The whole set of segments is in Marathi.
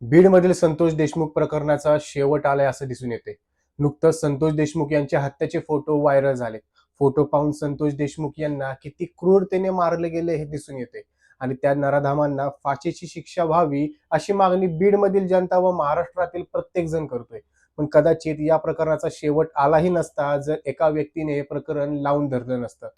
बीडमधील संतोष देशमुख प्रकरणाचा शेवट आलाय असं दिसून येते. नुकतंच संतोष देशमुख यांच्या हत्याचे फोटो व्हायरल झाले. फोटो पाहून संतोष देशमुख यांना किती क्रूरतेने मारले गेले हे दिसून येते. आणि त्या नराधामांना फाशीची शिक्षा व्हावी अशी मागणी बीडमधील जनता व महाराष्ट्रातील प्रत्येक जण करतोय. पण कदाचित या प्रकरणाचा शेवट आलाही नसता जर एका व्यक्तीने हे प्रकरण लावून धरलं नसतं.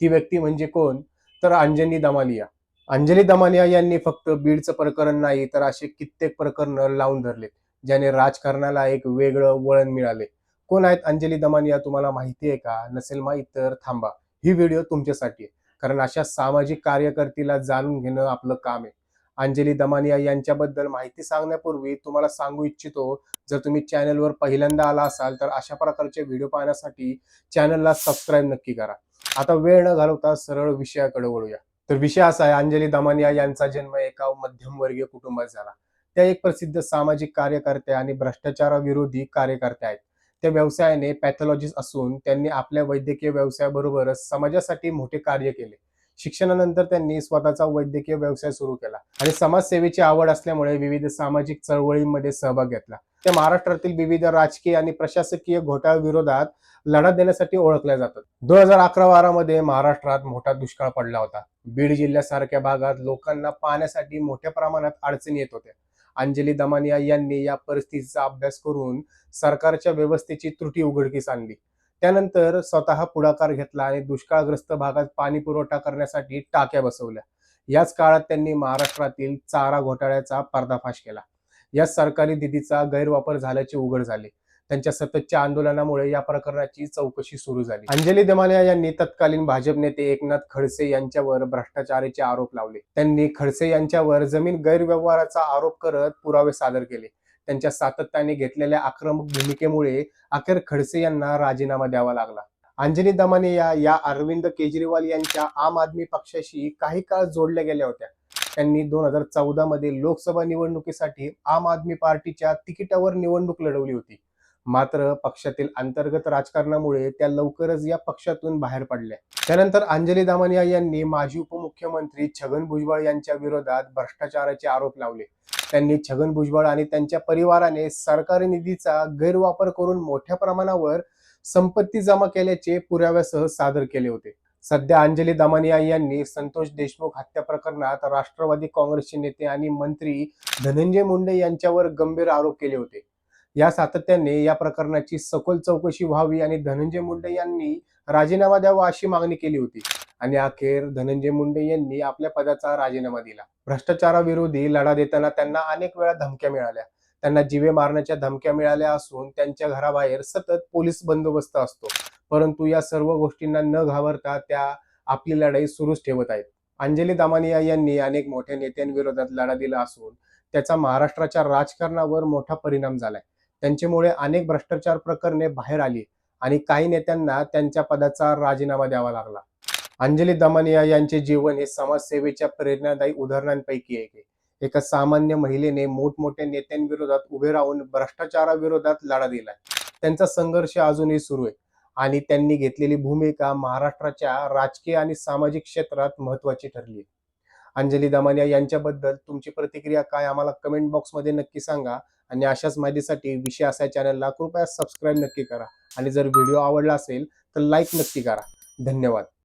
ती व्यक्ती म्हणजे कोण? तर अंजनी दमालिया. अंजली दमानिया यांनी फक्त बीडचं प्रकरण नाही तर असे कित्येक प्रकरण लावून धरले ज्याने राजकारणाला एक वेगळं वळण मिळाले. कोण आहेत अंजली दमानिया तुम्हाला माहिती आहे का? नसेल माहीत तर थांबा. ही व्हिडिओ तुमच्यासाठी आहे. कारण अशा सामाजिक कार्यकर्तीला जाणून घेणं आपलं काम आहे. अंजली दमानिया यांच्याबद्दल माहिती सांगण्यापूर्वी तुम्हाला सांगू इच्छितो जर तुम्ही चॅनलवर पहिल्यांदा आला असाल तर अशा प्रकारचे व्हिडिओ पाहण्यासाठी चॅनलला सबस्क्राईब नक्की करा. आता वेळ न घालवता सरळ विषयाकडे वळूया. तर विषय असा आहे अंजली दमानिया यांचा जन्म एका मध्यमवर्गीय कुटुंबात झाला. त्या एक प्रसिद्ध सामाजिक कार्यकर्त्या आणि भ्रष्टाचाराविरोधी कार्यकर्त्या आहेत. त्या व्यवसायाने पॅथॉलॉजिस्ट असून त्यांनी आपल्या वैद्यकीय व्यवसायाबरोबरच समाजासाठी मोठे कार्य केले. शिक्षणानंतर त्यांनी स्वतःचा वैद्यकीय व्यवसाय सुरू केला आणि समाजसेवेची आवड असल्यामुळे विविध सामाजिक चळवळींमध्ये सहभाग घेतला. त्या महाराष्ट्रातील विविध राजकीय आणि प्रशासकीय घोटाळ्याविरोधात लढा देण्यासाठी ओळखल्या जातात. दोन हजार अकरा बारामध्ये महाराष्ट्रात मोठा दुष्काळ पडला होता. बीड जिल्ह्यासारख्या भागात लोकांना पाण्यासाठी मोठ्या प्रमाणात अडचणी येत होत्या. अंजली दमानिया यांनी या परिस्थितीचा अभ्यास करून सरकारच्या व्यवस्थेची त्रुटी उघडकीस आणली. त्यानंतर स्वतः पुढाकार घेतला आणि दुष्काळग्रस्त भागात पाणी पुरवठा करण्यासाठी टाक्या बसवल्या. याच काळात त्यांनी महाराष्ट्रातील चारा घोटाळ्याचा पर्दाफाश केला. या सरकारी निधीचा गैरवापर झाल्याचे उघड झाले. त्यांच्या सततच्या आंदोलनामुळे या प्रकरणाची चौकशी सुरू झाली. अंजली दमानिया यांनी तत्कालीन भाजप नेते एकनाथ खडसे यांच्यावर भ्रष्टाचाराचे आरोप लावले. त्यांनी खडसे यांच्यावर जमीन गैरव्यवहाराचा आरोप करत पुरावे सादर केले. त्यांच्या सातत्याने घेतलेल्या आक्रमक भूमिकेमुळे अखेर खडसे यांना राजीनामा द्यावा लागला. अंजनी दमानिया या अरविंद केजरीवाल यांच्या आम आदमी पक्षाशी काही काळ जोडल्या गेल्या होत्या. त्यांनी दोन हजार चौदा मध्ये लोकसभा निवडणुकीसाठी आम आदमी पार्टीच्या तिकिटावर निवडणूक लढवली होती. मात्र पक्षातील अंतर्गत राजकारणामुळे त्या लवकरच या पक्षातून बाहेर पडल्या. त्यानंतर अंजली दामानिया यांनी माजी उपमुख्यमंत्री छगन भुजबळ यांच्या विरोधात भ्रष्टाचाराचे आरोप लावले. त्यांनी छगन भुजबळ आणि त्यांच्या परिवाराने सरकारी निधीचा गैरवापर करून मोठ्या प्रमाणावर संपत्ती जमा केल्याचे पुराव्यासह सादर केले होते. सध्या अंजली दामानिया यांनी संतोष देशमुख हत्या प्रकरणात राष्ट्रवादी काँग्रेसचे नेते आणि मंत्री धनंजय मुंडे यांच्यावर गंभीर आरोप केले होते. या सातत्याने या प्रकरणाची सखोल चौकशी व्हावी आणि धनंजय मुंडे यांनी राजीनामा द्यावा अशी मागणी केली होती. आणि अखेर धनंजय मुंडे यांनी आपल्या पदाचा राजीनामा दिला. भ्रष्टाचाराविरोधी लढा देताना त्यांना अनेक वेळा धमक्या मिळाल्या. त्यांना जीवे मारण्याच्या धमक्या मिळाल्या असून त्यांच्या घराबाहेर सतत पोलीस बंदोबस्त असतो. परंतु या सर्व गोष्टींना न घाबरता त्या आपली लढाई सुरूच ठेवत आहेत. अंजली दामानिया यांनी अनेक मोठ्या नेत्यांविरोधात लढा दिला असून त्याचा महाराष्ट्राच्या राजकारणावर मोठा परिणाम झालाय. त्यांच्यामुळे अनेक भ्रष्टाचार प्रकरणे बाहेर आली आणि काही नेत्यांना त्यांच्या पदाचा राजीनामा द्यावा लागला. अंजली दमानिया यांचे जीवन हे समाजसेवेच्या प्रेरणादायी उदाहरणांपैकी एक आहे. एका सामान्य महिलेने मोठमोठ्या नेत्यांविरोधात उभे राहून भ्रष्टाचाराविरोधात लढा दिलाय. त्यांचा संघर्ष अजूनही सुरू आहे आणि त्यांनी घेतलेली भूमिका महाराष्ट्राच्या राजकीय आणि सामाजिक क्षेत्रात महत्वाची ठरली आहे. अंजली दमानिया यांच्याबद्दल तुमची प्रतिक्रिया काय आम्हाला कमेंट बॉक्समध्ये नक्की सांगा आणि अशाच माहितीसाठी विषय असा चॅनलला कृपया सबस्क्राईब नक्की करा आणि जर व्हिडिओ आवडला असेल तर लाईक नक्की करा. धन्यवाद.